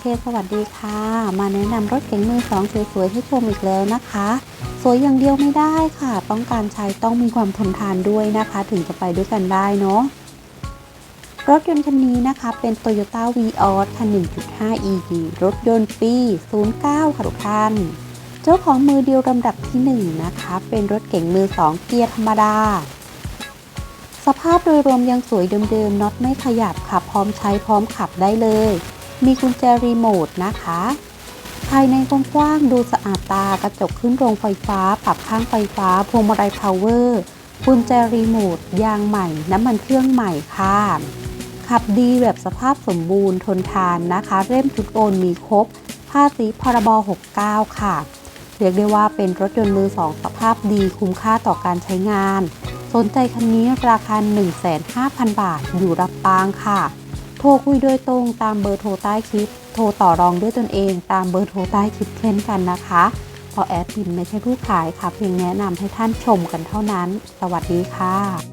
เคสวัสดีค่ะ มาแนะนำรถเก๋งมือสองสวยๆให้ชมอีกแล้วนะคะ สวยอย่างเดียวไม่ได้ค่ะ ต้องการใช้ต้องมีความทนทานด้วยนะคะ ถึงจะไปด้วยกันได้เนาะรถยนต์คันนี้นะคะ เป็น Toyota v ีออสคัน 1.5 EV รถยนต์ปี 09 ค่ะทุกท่าน เจ้าของมือเดียวลำดับที่ 1 นะคะ เป็นรถเก๋งมือ 2 เกียร์ธรรมดา สภาพโดยรวมยังสวยเดิมๆน็อตไม่ขยับค่ะพร้อมใช้พร้อมขับได้เลย มีกุญแจรีโมทนะคะ ภายในกว้างๆดูสะอาดตากระจกขึ้นโรงไฟฟ้า ปรับข้างไฟฟ้า พวงมาลัยพาวเวอร์กุญแจรีโมทยางใหม่ น้ำมันเครื่องใหม่ค่ะขับดีแบบสภาพสมบูรณ์ทนทานนะคะเล่มชุดโอนมีครบภาษีพรบ69 ค่ะ เรียกได้ว่าเป็นรถยนต์มือสองสภาพดีคุ้มค่าต่อการใช้งาน สนใจคันนี้ราคา 1,500,000 บาทอยู่รับปางค่ะ ทรคุยโดยตรงตามเบอร์โทรใต้คลิป โทรต่อรองด้วยตนเอง ตามเบอร์โทรใต้คลิปเช่นกันนะคะเพราะแอดมินไม่ใช่ผู้ขายค่ะ เพียงแนะนำให้ท่านชมกันเท่านั้น สวัสดีค่ะ